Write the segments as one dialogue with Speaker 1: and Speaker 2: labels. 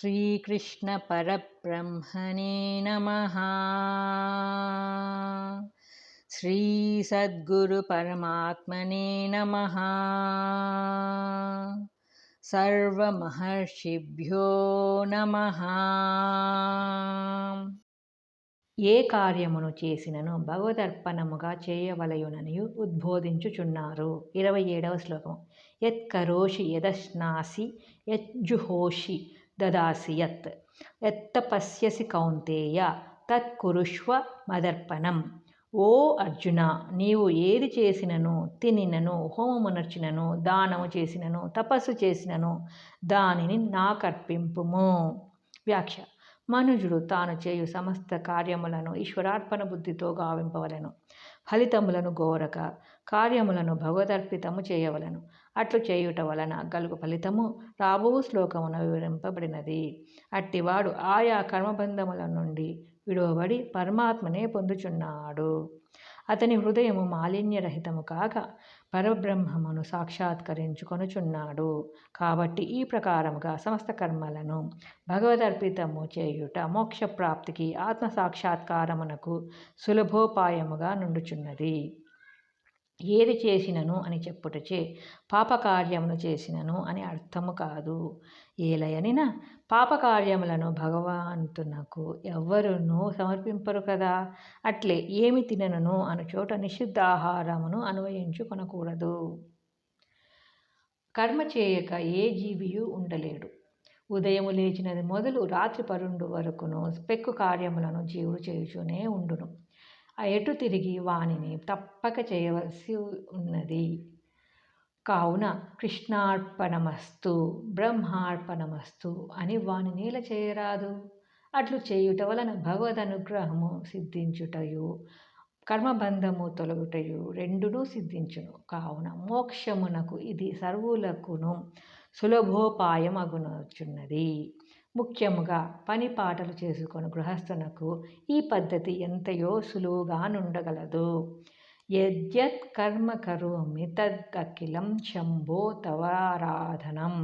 Speaker 1: श्रीकृष्णपरब्रह्मणे नमः श्रीसद्गुरुपरमात्मने नमः సర్వమహర్షిభ్యో నమ ఏ కార్యమును చేసినను భగవదర్పణముగా చేయవలయుననియు ఉద్బోధించుచున్నారు ఇరవై ఏడవ శ్లోకం యత్కరోషి యదశ్నాసి యజ్జుహోషి దదాసి యత్. యత్తపశ్యసి కౌంతేయ తత్కురుష్వ మదర్పణం. ఓ అర్జున నీవు ఏది చేసినను తినినను హోమమునర్చినను దానము చేసినను తపస్సు చేసినను దానిని నాకర్పింపుము వ్యాఖ్య. మనుజుడు తాను చేయు సమస్త కార్యములను ఈశ్వరార్పణ బుద్ధితో గావింపవలను. ఫలితములను గోరక కార్యములను భగవదర్పితము చేయవలను. అట్లు చేయుట వలన గలుగు ఫలితము రాబో శ్లోకమున వివరింపబడినది. అట్టివాడు ఆయా కర్మబంధముల నుండి విడువబడి పరమాత్మనే పొందుచున్నాడు. అతని హృదయము మాలిన్యరహితము కాక పరబ్రహ్మమును సాక్షాత్కరించుకొనుచున్నాడు. కాబట్టి ఈ ప్రకారముగా సమస్త కర్మలను భగవదర్పితము చేయుట మోక్షప్రాప్తికి ఆత్మ సాక్షాత్కారమునకు సులభోపాయముగా నుండుచున్నది. ఏది చేసినను అని చెప్పుటచే పాపకార్యమును చేసినను అని అర్థము కాదు. ఏలయనిన పాపకార్యములను భగవంతునకు ఎవ్వరునూ సమర్పింపరు కదా. అట్లే ఏమి తినను అను చోట నిషిద్ధాహారమును అన్వయించుకొనకూడదు కర్మ చేయక ఏ జీవియు ఉండలేడు. ఉదయము లేచినది మొదలు రాత్రి పరుండు వరకును పెక్కు కార్యములను జీవుడు చేయుచూనే ఉండును. ఎటు తిరిగి వానిని తప్పక చేయవలసి ఉన్నది. కావున కృష్ణార్పణమస్తు బ్రహ్మార్పణమస్తు అని వాని నీల చేయరాదు. అట్లు చేయుట వలన భగవద్ అనుగ్రహము సిద్ధించుటయు కర్మబంధము తొలగుటయు రెండునూ సిద్ధించును. కావున మోక్షమునకు ఇది సర్వులకును సులభోపాయం అగునచున్నది ముఖ్యముగా పని పాటలు చేసుకొని గృహస్థునకు ఈ పద్ధతి ఎంతయో సులువుగా నుండగలదు యద్యత్ కర్మ కరోమి తద్దఖిలం శంభో తవారాధనం.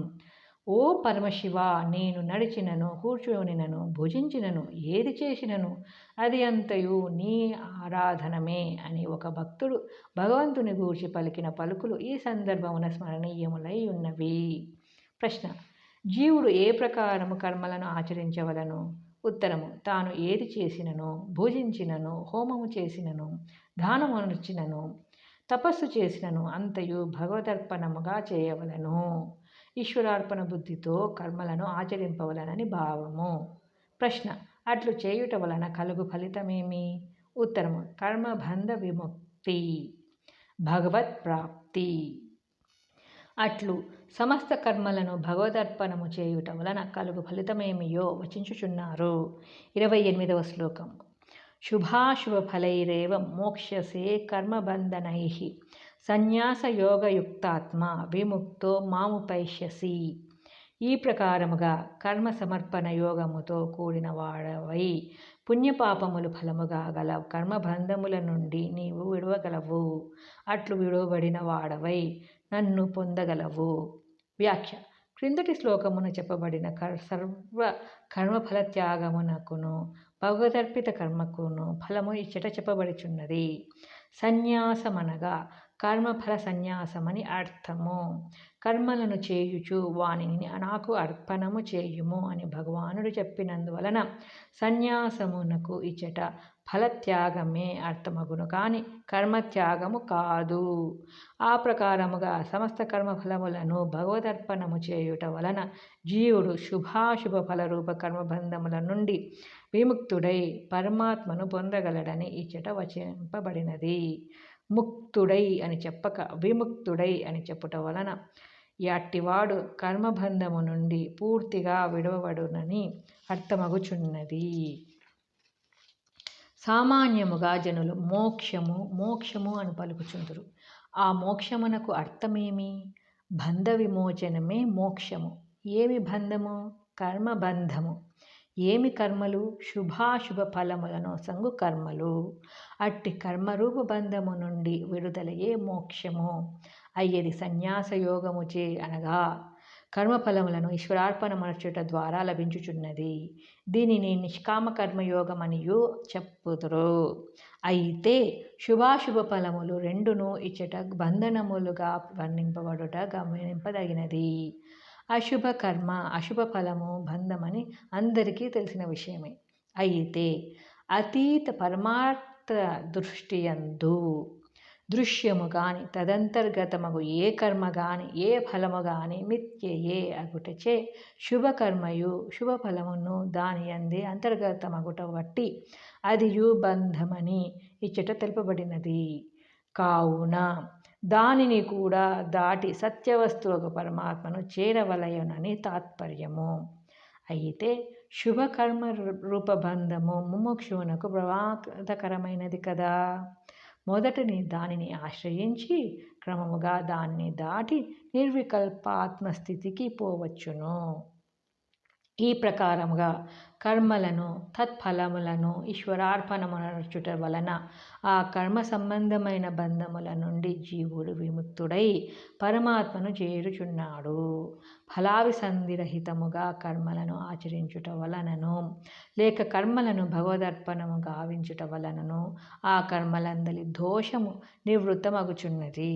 Speaker 1: ఓ పరమశివ నేను నడిచినను కూర్చొనినను భుజించినను ఏది చేసినను అది అంతయు నీ ఆరాధనమే అని ఒక భక్తుడు భగవంతుని గూర్చి పలికిన పలుకులు ఈ సందర్భమున స్మరణీయములై ఉన్నవి. ప్రశ్న జీవుడు ఏ ప్రకారము కర్మలను ఆచరించవలను? ఉత్తరము తాను ఏది చేసినను భోజించినను హోమము చేసినను దానమనుచినను తపస్సు చేసినను అంతయు భగవదర్పణముగా చేయవలను. ఈశ్వరార్పణ బుద్ధితో కర్మలను ఆచరింపవలనని భావము. ప్రశ్న అట్లు చేయుట వలన కలుగు ఫలితమేమి? ఉత్తరము కర్మబంధ విముక్తి భగవత్ ప్రాప్తి. అట్లు సమస్త కర్మలను భగవదర్పణము చేయుట వలన కలుగు ఫలితమేమియో వచించుచున్నారు. ఇరవై ఎనిమిదవ శ్లోకం. శుభాశుభ ఫలైరేవ మోక్షసే కర్మబంధనై. సన్యాసయోగయుక్తాత్మ విముక్తో మాముపైష్యసి ఈ ప్రకారముగా కర్మ సమర్పణ యోగముతో కూడిన వాడవై పుణ్యపాపములు ఫలముగా గల కర్మబంధముల నుండి నీవు విడవగలవు. అట్లు విడవబడిన వాడవై నన్ను పొందగలవు. వ్యాఖ్య. క్రిందటి శ్లోకమున చెప్పబడిన కర్ సర్వ కర్మఫల త్యాగమునకును భగవదర్పిత కర్మకును ఫలము ఇచ్చట చెప్పబడుచున్నది. సన్యాసమనగా కర్మఫల సన్యాసమని అర్థము. కర్మలను చేయుచు వానిని నాకు అర్పణము చేయుము అని భగవానుడు చెప్పినందువలన సన్యాసమునకు ఇచ్చట ఫలత్యాగమే అర్థమగును. కానీ కర్మత్యాగము కాదు. ఆ ప్రకారముగా సమస్త కర్మఫలములను భగవదర్పణము చేయుట వలన జీవుడు శుభాశుభ ఫలరూప కర్మబంధముల నుండి విముక్తుడై పరమాత్మను పొందగలడని ఇచ్చట వచింపబడినది. ముక్తుడై అని చెప్పక విముక్తుడై అని చెప్పుట వలన యాట్టివాడు కర్మబంధము నుండి పూర్తిగా విడవబడునని అర్థమగుచున్నది. సామాన్యముగా జనులు మోక్షము మోక్షము అని పలుకుచుందురు. ఆ మోక్షమునకు అర్థమేమి? బంధ విమోచనమే మోక్షము. ఏమి బంధము? కర్మబంధము. ఏమి కర్మలు? శుభాశుభ ఫలములను సంగు కర్మలు. అట్టి కర్మరూప బంధము నుండి విడుదలయే మోక్షము. అయ్యది సన్యాస యోగముచే అనగా కర్మఫలములను ఈశ్వరార్పణ మరచుట ద్వారా లభించుచున్నది. దీనిని నిష్కామ కర్మయోగమనియు చెప్పుదురు. అయితే శుభాశుభ ఫలములు రెండును ఇచ్చట బంధనములుగా వర్ణింపబడుట గమనింపదగినది. అశుభ కర్మ అశుభ ఫలము బంధమని అందరికీ తెలిసిన విషయమే. అయితే అతీత పరమార్థ దృష్టియందు దృశ్యము గాని తదంతర్గతమగు ఏ కర్మ గాని ఏ ఫలము గాని మిథ్యయే అగుటచే శుభకర్మయు శుభఫలమును దాని అందే అంతర్గతమగుట బట్టి అదియు బంధమని ఇచ్చట తెలుపబడినది. కావున దానిని కూడా దాటి సత్యవస్తువుకు పరమాత్మను చేరవలయనని తాత్పర్యము. అయితే శుభకర్మ రూపబంధము ముముక్షువునకు ప్రమాదకరమైనది కదా. మొదటని దానిని ఆశ్రయించి క్రమముగా దాన్ని దాటి నిర్వికల్పాత్మస్థితికి పోవచ్చును. ఈ ప్రకారముగా కర్మలను తత్ఫలములను ఈశ్వరార్పణమునర్చుట వలన ఆ కర్మ సంబంధమైన బంధముల నుండి జీవుడు విముక్తుడై పరమాత్మను చేరుచున్నాడు. ఫలావిసంధిరహితముగా కర్మలను ఆచరించుట వలనను లేక కర్మలను భగవదర్పణము గావించుట వలనను ఆ కర్మలందలి దోషము నివృత్తమగుచున్నది.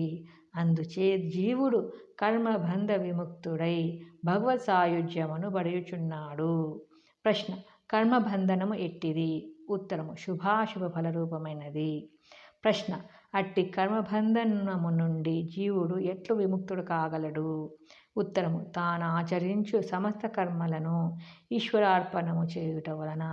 Speaker 1: అందుచే జీవుడు కర్మబంధ విముక్తుడై భగవత్ సాయుధ్యమును పడయుచున్నాడు ప్రశ్న కర్మబంధనము ఎట్టిది? ఉత్తరము శుభాశుభ ఫలరూపమైనది. ప్రశ్న అట్టి కర్మబంధనము నుండి జీవుడు ఎట్లు విముక్తుడు కాగలడు? ఉత్తరము తాను ఆచరించు సమస్త కర్మలను ఈశ్వరార్పణము చేయుట వలన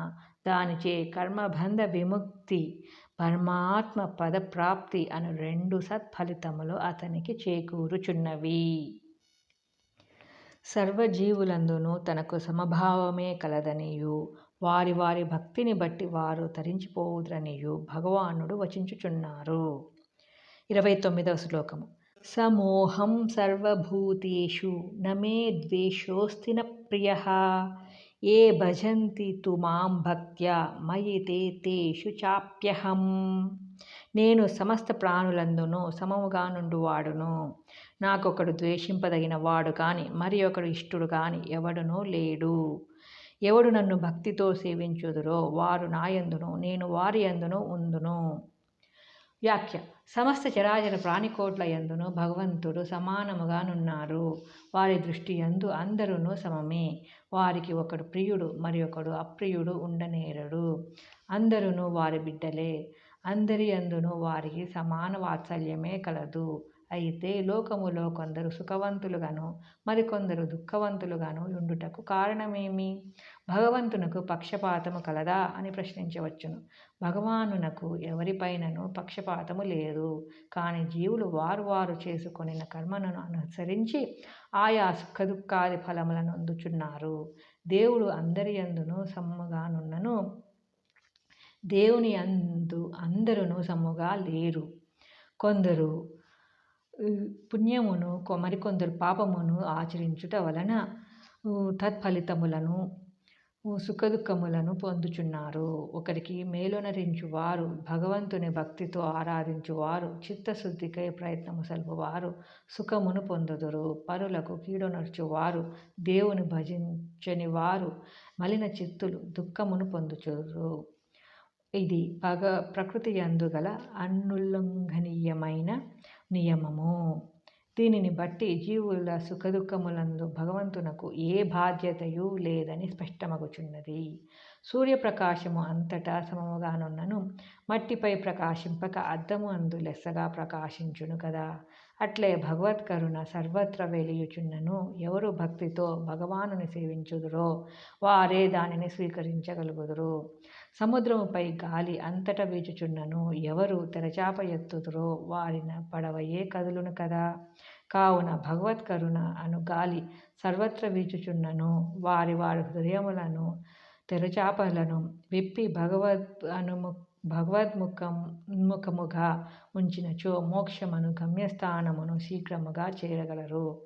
Speaker 1: దానిచే కర్మబంధ విముక్తి పరమాత్మ పదప్రాప్తి అను రెండు సత్ఫలితములు అతనికి చేకూరుచున్నవి. సర్వజీవులందునూ తనకు సమభావమే కలదనియు. వారి వారి భక్తిని బట్టి వారు తరించిపోవుదనియు భగవానుడు వచించుచున్నారు. ఇరవై తొమ్మిదవ శ్లోకము. సమోహం సర్వభూతేషు నమే ద్వేషోస్తిన ప్రియ ఏ భజంతి తు మాం భక్త్యా? మయి తే తేషు చాప్యహం. నేను సమస్త ప్రాణులందును సమముగా నుండువాడును నాకొకడు ద్వేషింపదగిన వాడు కాని మరి ఒకడు ఇష్టుడు కాని ఎవడునూ లేడు. ఎవడు నన్ను భక్తితో సేవించుదురో వారు నాయందును నేను వారి అందును ఉందును. వ్యాఖ్య. సమస్త చరాచర ప్రాణికోట్ల యందును భగవంతుడు సమానముగానున్నారు వారి దృష్టి యందు అందరూ సమమే. వారికి ఒకడు ప్రియుడు మరి ఒకడు అప్రియుడు ఉండనేరడు. అందరూ వారి బిడ్డలే. అందరి అందును వారికి సమాన వాత్సల్యమే కలదు. అయితే లోకములో కొందరు సుఖవంతులుగాను మరికొందరు దుఃఖవంతులుగాను ఉండుటకు కారణమేమి? భగవంతునకు పక్షపాతము కలదా అని ప్రశ్నించవచ్చును. భగవానునకు ఎవరిపైనను పక్షపాతము లేదు. కానీ జీవులు వారు వారు చేసుకొనిన కర్మను అనుసరించి ఆయా సుఖదుఖాది ఫలములను అందుచున్నారు. దేవుడు అందరి అందును సమ్ముగానున్నను దేవుని అందు అందరూ సమ్ముగా లేరు. కొందరు పుణ్యమును మరికొందరు పాపమును ఆచరించుట వలన తత్ఫలితములను సుఖదుఖములను పొందుచున్నారు. ఒకరికి మేలునరించువారు భగవంతుని భక్తితో ఆరాధించువారు చిత్తశుద్ధికై ప్రయత్నము సల్పువారు సుఖమును పొందుదురు. పరులకు కీడునర్చువారు దేవుని భజించని వారు మలిన చిత్తులు దుఃఖమును పొందుచురు. ఇది పగ ప్రకృతి అందుగల అనుల్లంఘనీయమైన నియమము. దీనిని బట్టి జీవుల సుఖదుఖములందు భగవంతునకు ఏ బాధ్యతయు లేదని స్పష్టమగుచున్నది. సూర్యప్రకాశము అంతటా సమముగానున్నను మట్టిపై ప్రకాశింపక అద్దము అందు లెస్సగా ప్రకాశించును కదా. అట్లే భగవత్ కరుణ సర్వత్ర వెలియుచున్నను. ఎవరు భక్తితో భగవానుని సేవించుదురో వారే దానిని స్వీకరించగలుగుదురు. సముద్రముపై గాలి అంతట వీచుచున్నను. ఎవరు తెరచాప ఎత్తుదురో వారిన పడవయే కదులును కదా. కావున భగవత్ కరుణ అను గాలి సర్వత్ర వీచుచున్నను. వారి వారి హృదయములను తెరచాపలను విప్పి భగవద్ అనుము భగవద్ముఖం ముఖముగా ఉంచినచో మోక్షమును గమ్యస్థానమును శీఘ్రముగా చేరగలరు.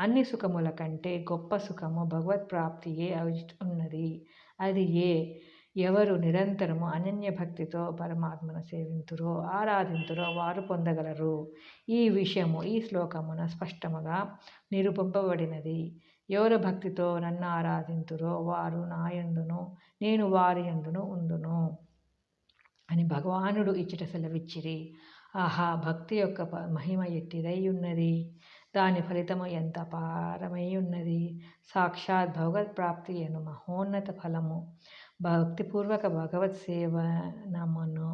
Speaker 1: అన్ని సుఖముల కంటే గొప్ప సుఖము భగవత్ప్రాప్తియే ఉన్నది. అది ఏ? ఎవరు నిరంతరము అనన్య భక్తితో పరమాత్మను సేవింతురో ఆరాధింతురో వారు పొందగలరు. ఈ విషయము ఈ శ్లోకమున స్పష్టముగా నిరూపింపబడినది. ఎవరు భక్తితో నన్ను ఆరాధింతురో వారు నాయందును నేను వారి ఎందును ఉందును. అని భగవానుడు ఇచ్చట సెలవిచ్చిరి. ఆహా భక్తి యొక్క మహిమ ఎట్టిదై ఉన్నది? దాని ఫలితము ఎంత అపారమై ఉన్నది? సాక్షాత్ భగవత్ ప్రాప్తి అను మహోన్నత ఫలము. భక్తిపూర్వక భగవత్ సేవనమును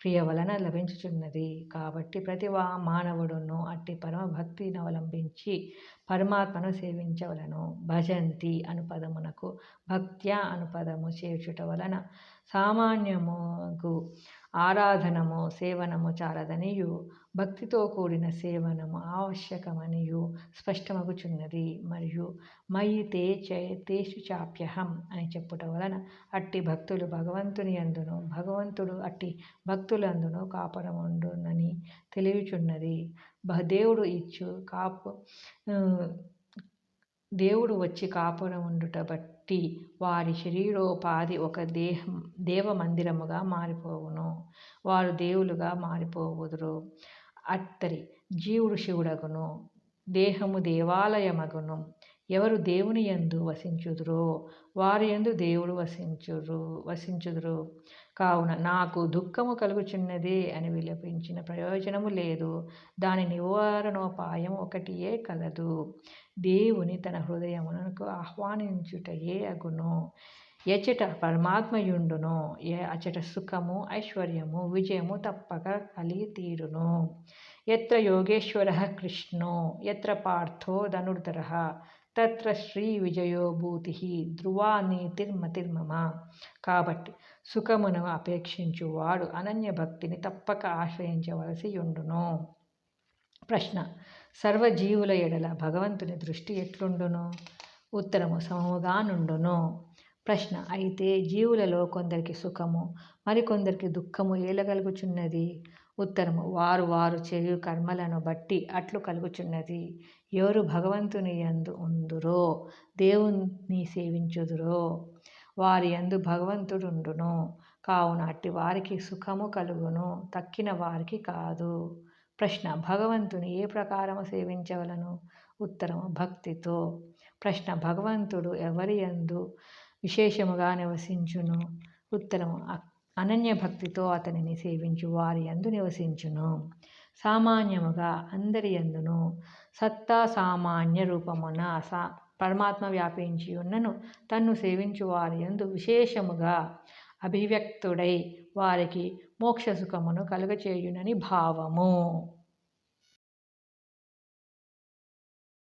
Speaker 1: క్రియ వలన లభించుచున్నది. కాబట్టి ప్రతి మానవుడును అట్టి పరమ భక్తిని అవలంబించి పరమాత్మను సేవించవలను. భజంతి అను పదమునకు అనుపదము అను పదము చేర్చుట వలన సామాన్యముకు ఆరాధనము సేవనము చాలదనియు భక్తితో కూడిన సేవనము ఆవశ్యకమనియు స్పష్టమగుచున్నది. మరియు మయి తే తేషు చాప్యహం అని చెప్పుట వలన అట్టి భక్తులు భగవంతుని అందును భగవంతుడు అట్టి భక్తులందును కాపురముండునని తెలియచున్నది. దేవుడు ఇచ్చు కాపు దేవుడు వచ్చి కాపురముండుట బట్టి వారి శరీరోపాధి ఒక దేహం మందిరముగా మారిపోవును. వారు దేవులుగా మారిపోవుదురు. అత్తరి జీవుడు శివుడగును దేహము దేవాలయమగును. ఎవరు దేవుని యందు వసించుదురో వారి ఎందు దేవుడు వసించురు వసించుదురు. కావున నాకు దుఃఖము కలుగుచున్నదే అని విలపించిన ప్రయోజనము లేదు. దాని నివారణోపాయం ఒకటియే కలదు. దేవుని తన హృదయమునకు ఆహ్వానించుటయే అగును. ఎచట పరమాత్మయుండును. ఏ అచట సుఖము ఐశ్వర్యము విజయము తప్పక కలిగి తీరును ఎత్ర యోగేశ్వర కృష్ణో ఎత్ర పార్థో ధనుర్ధర తత్ర శ్రీ విజయోభూతి ధ్రువా నీతిర్మతిర్మమ కాబట్టి సుఖమును అపేక్షించువాడు అనన్య భక్తిని తప్పక ఆశ్రయించవలసి ఉండును ప్రశ్న సర్వజీవుల ఎడల భగవంతుని దృష్టి ఎట్లుండును? ఉత్తరము సమముగా నుండును ప్రశ్న. అయితే జీవులలో కొందరికి సుఖము మరికొందరికి దుఃఖము ఏలగలుగుచున్నది? ఉత్తరము వారు వారు చేయు కర్మలను బట్టి అట్లు కలుగుచున్నది. ఎవరు భగవంతుని యందు ఉందురో దేవుని సేవించుదురో వారి యందు భగవంతుడుండును. కావున అట్టి వారికి సుఖము కలుగును తక్కిన వారికి కాదు. ప్రశ్న భగవంతుని ఏ ప్రకారము సేవించవలను? ఉత్తరము భక్తితో. ప్రశ్న భగవంతుడు ఎవరి యందు విశేషముగా నివసించును. ఉత్తరము అనన్య భక్తితో అతనిని సేవించు వారి యందు నివసించును. సామాన్యముగా అందరి యందును సత్తా సామాన్య రూపమున సా పరమాత్మ వ్యాపించి ఉన్నను తన్ను సేవించు వారి యందు విశేషముగా అభివ్యక్తుడై వారికి మోక్ష సుఖమును కలుగచేయునని భావము.